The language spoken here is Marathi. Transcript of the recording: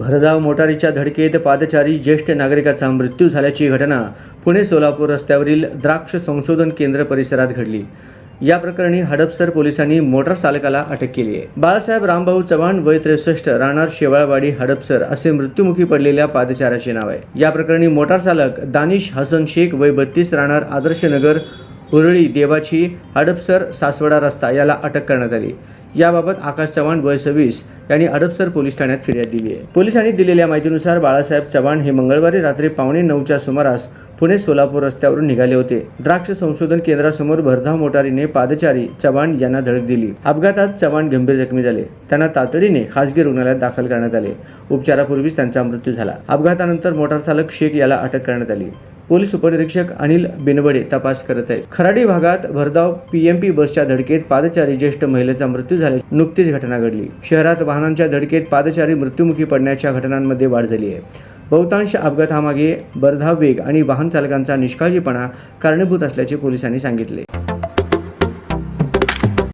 भरधाव मोटारीच्या धडकेत पादचारी ज्येष्ठ नागरिकाचा मृत्यू झाल्याची घटना पुणे सोलापूर रस्त्यावरील द्राक्ष संशोधन केंद्र परिसरात घडली. या प्रकरणी हडपसर पोलिसांनी मोटार चालकाला अटक केली आहे. बाळासाहेब रामभाऊ चव्हाण वय त्रेसष्ट राहणार शेवाळवाडी हडपसर असे मृत्युमुखी पडलेल्या पादचाऱ्याचे नाव आहे. या प्रकरणी मोटार चालक दानिश हसन शेख वय बत्तीस राहणार आदर्श नगर उरळी देवाची हडपसर सासवडा रस्ता याला अटक करण्यात आली. याबाबत आकाश चव्हाण वय सव्वीस यांनी हडपसर पोलीस ठाण्यात फिर्याद दिली आहे. पोलिसांनी दिलेल्या माहितीनुसार बाळासाहेब चव्हाण हे मंगळवारी रात्री पावणे नऊच्या सुमारास पुणे सोलापूर रस्त्यावरून निघाले होते. द्राक्ष संशोधन केंद्रासमोर भरधाव मोटारीने पादचारी चव्हाण यांना धडक दिली. अपघातात चव्हाण गंभीर जखमी झाले. त्यांना तातडीने खासगी रुग्णालयात दाखल करण्यात आले. उपचारापूर्वीच त्यांचा मृत्यू झाला. अपघातानंतर मोटार चालक शेख याला अटक करण्यात आली. पोलीस उपनिरीक्षक अनिल बिनवडे तपास करत आहेत. खराडी भागात भरधाव पीएमपी बसच्या धडकेत पादचारी ज्येष्ठ महिलेचा मृत्यू झाल्याची नुकतीच घटना घडली. शहरात वाहनांच्या धडकेत पादचारी मृत्युमुखी पडण्याच्या घटनांमध्ये वाढ झाली आहे. बहुतांश अपघातामागे भरधाव वेग आणि वाहन चालकांचा निष्काळजीपणा कारणीभूत असल्याचे पोलिसांनी सांगितले.